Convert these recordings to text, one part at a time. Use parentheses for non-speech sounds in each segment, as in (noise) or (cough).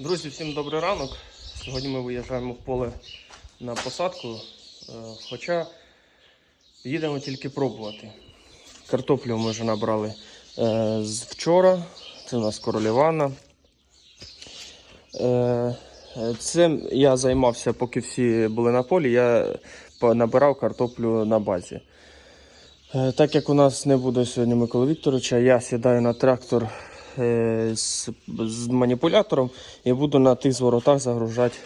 Друзі, всім добрий ранок. Сьогодні ми виїжджаємо в поле на посадку, е, хоча їдемо тільки пробувати. Картоплю ми вже набрали е, з вчора. Це у нас королівана. Е, е, я займався, поки всі були на полі, я набирав картоплю на базі. Так як у нас не буде сьогодні Миколи Вікторовича, я сідаю на трактор з, з маніпулятором і буду на тих зворотах загружати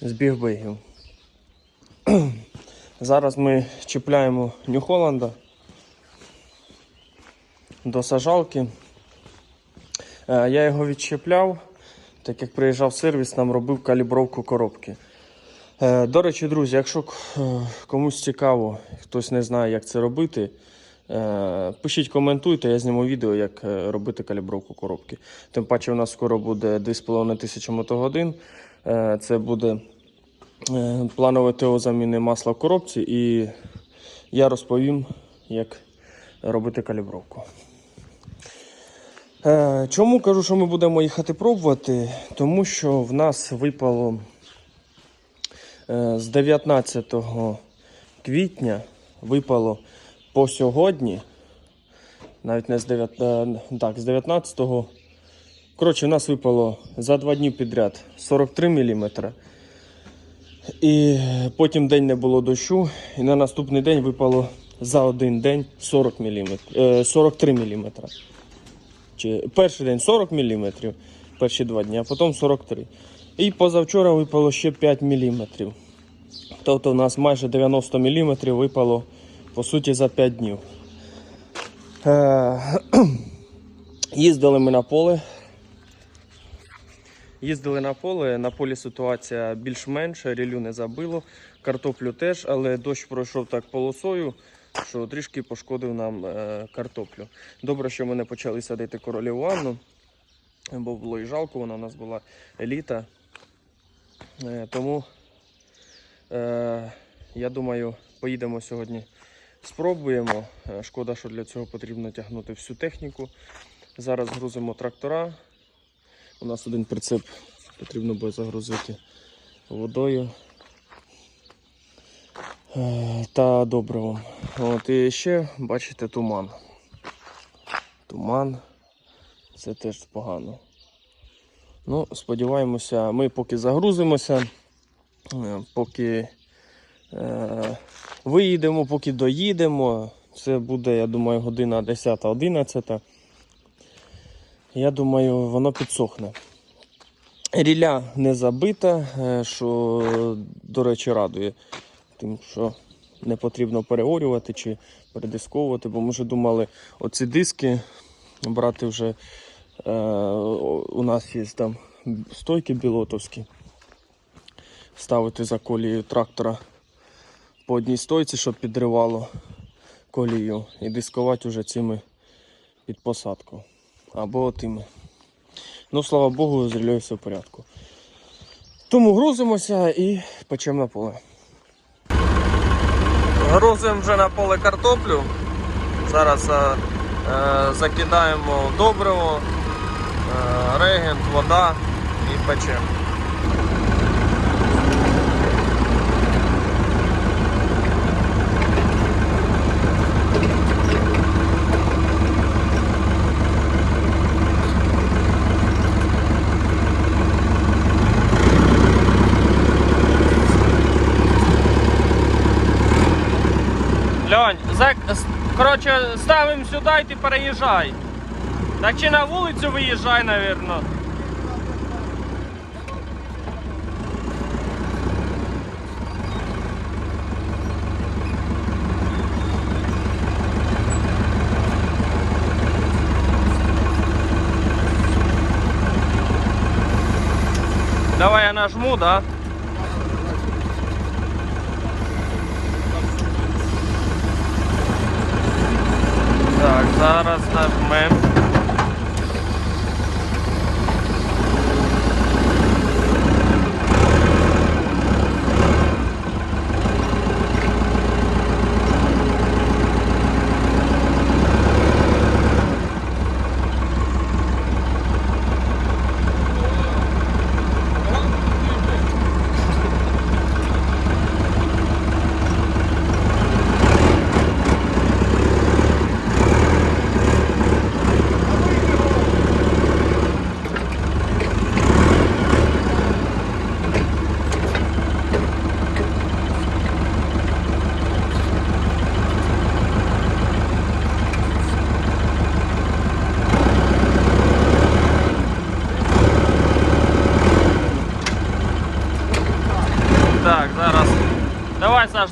з бігбегів. (clears throat) Зараз ми чіпляємо Нью-Холланда до сажалки. Е, Я його відчіпляв, так як приїжджав сервіс, нам робив калібровку коробки. Е, До речі, друзі, якщо е, комусь цікаво, хтось не знає, як це робити, е, пишіть, коментуйте, я зніму відео, як е, робити калібровку коробки. Тим паче, у нас скоро буде 2500 мотогодин. Е, Це буде е, планове ТО заміни масла в коробці, і я розповім, як робити калібровку. Е, Чому кажу, що ми будемо їхати пробувати? Тому що в нас випало Е, з 19 квітня випало по сьогодні, навіть не з 9, е, так, з 19-го. Коротше, у нас випало за два дні підряд 43 мм. І потім день не було дощу, і на наступний день випало за один день 40 мм, е, 43 мм. Чи, перший день 40 мм, перші два дні, а потім 43 І позавчора випало ще 5 мм. Тобто у нас майже 90 мм випало по суті за 5 днів. Е, (clears throat) Їздили ми на поле. Їздили на поле, на полі ситуація більш-менш, рілю не забило, картоплю теж, але дощ пройшов так полосою, що трішки пошкодив нам е, картоплю. Добре, що ми не почали садити короліву Анну, бо було і жалко, вона у нас була еліта. Е, тому я думаю, поїдемо сьогодні, спробуємо. Е, Шкода, що для цього потрібно тягнути всю техніку. Зараз грузимо трактора. У нас один прицеп потрібно буде загрузити водою е, та добривом. От, і ще бачите туман. Туман. Це теж погано. Ну, сподіваємося, ми поки загрузимося. Е, поки виїдемо, поки доїдемо. Це буде, я думаю, година 10-11. Я думаю, воно підсохне. Ріля не забита, е, що, до речі, радує. Тим, що не потрібно переорювати чи передисковувати, бо ми вже думали оці диски брати вже. Е, у нас є там стойки білотовські ставити за колією трактора по одній стойці, щоб підривало колію, і дискувати вже цими під посадку. Або тими. Ну, слава Богу, з рілею все в порядку. Тому грузимося і печемо на поле. Грузимо вже на поле картоплю. Зараз е, е, закидаємо добриво, е, регент, вода і печемо. Коротше, ставимо сюди і ти переїжджай. Так чи на вулицю виїжджай, навірно. Давай я нажму, да? Так, зараз нажмем.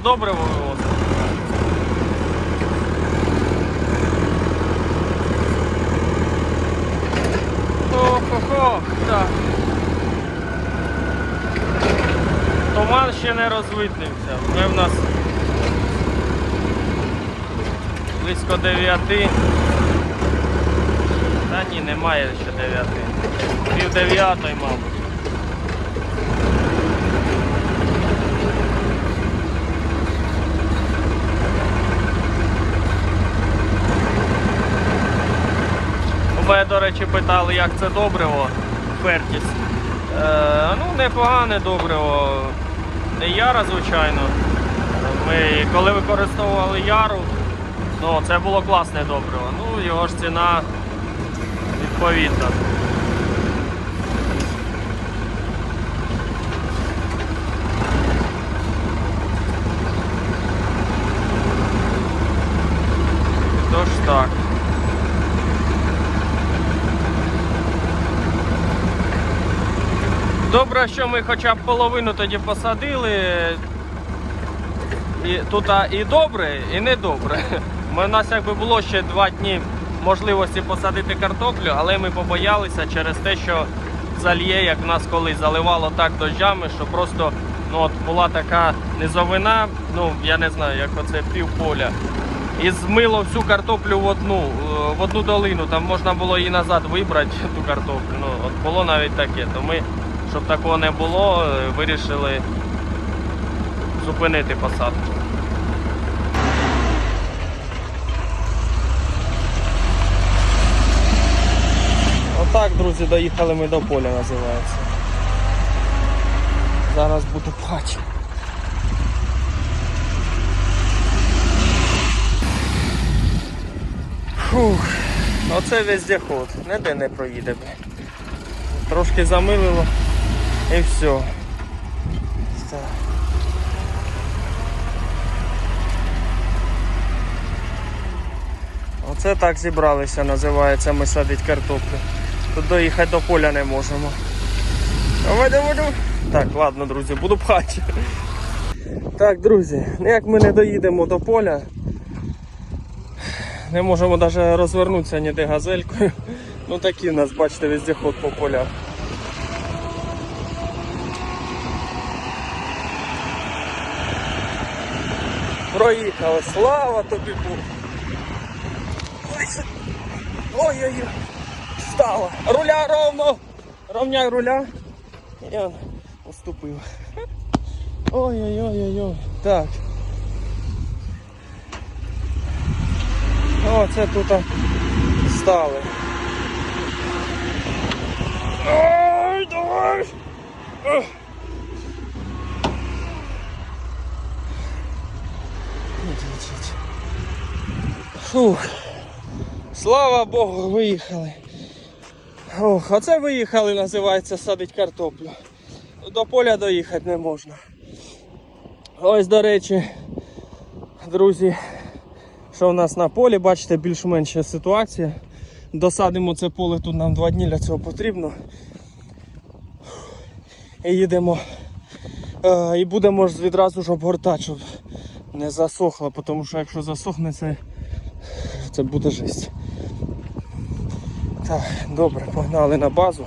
Добре вивозимо. Ох-ох-ох, так. Туман ще не розвиднився. Вже в нас близько 9. Та ні, немає ще 9. Пів дев'ятої, мабуть. У до речі, питали, як це добриво Фертіс. Е, ну, непогане добриво. Не яра, звичайно. Ми коли використовували яру, ну, це було класне добриво. Ну, його ж ціна відповідна. Тож так. Добре, що ми хоча б половину тоді посадили. І тут і добре, і не добре. (laughs) У нас якби було ще два дні можливості посадити картоплю, але ми побоялися через те, що зальє, як нас колись заливало так дощами, що просто ну, от була така низовина, ну я не знаю, як оце півполя. І змило всю картоплю в одну, е, в одну долину. Там можна було і назад вибрати (laughs) ту картоплю. Ну, от було навіть таке. То ми, щоб такого не було, е, вирішили зупинити посадку. Отак, друзі, доїхали ми до поля, називається. Зараз буду пати. Фух, оце вездеход, ніде не проїде. Трошки замилило і все. Так. Оце так зібралися, називається ми садить картоплю. Тут доїхати до поля не можемо. Давай, давай, давай. Так, ладно, друзі, буду пхати. Так, друзі, ну як ми не доїдемо до поля, не можемо навіть розвернутися ніде газелькою. Ну такі в нас, бачите, вездеход по полях. Проїхали, слава тобі Богу. Ой! Ой-ой-ой! стало. Руля ровно. Ровняй руля. Я уступив. Ой-ой-ой-ой-ой. Так. О, це тут стали. Ой, давай. Фух. Слава Богу, виїхали. Ох, оце виїхали, називається садить картоплю. До поля доїхати не можна. Ось, до речі, друзі, що в нас на полі, бачите, більш-менш ситуація. Досадимо це поле, тут нам два дні для цього потрібно. І їдемо. Е, і будемо ж відразу ж обгортати, щоб не засохло, тому що якщо засохне, це, це буде жесть. Так, добре, погнали на базу.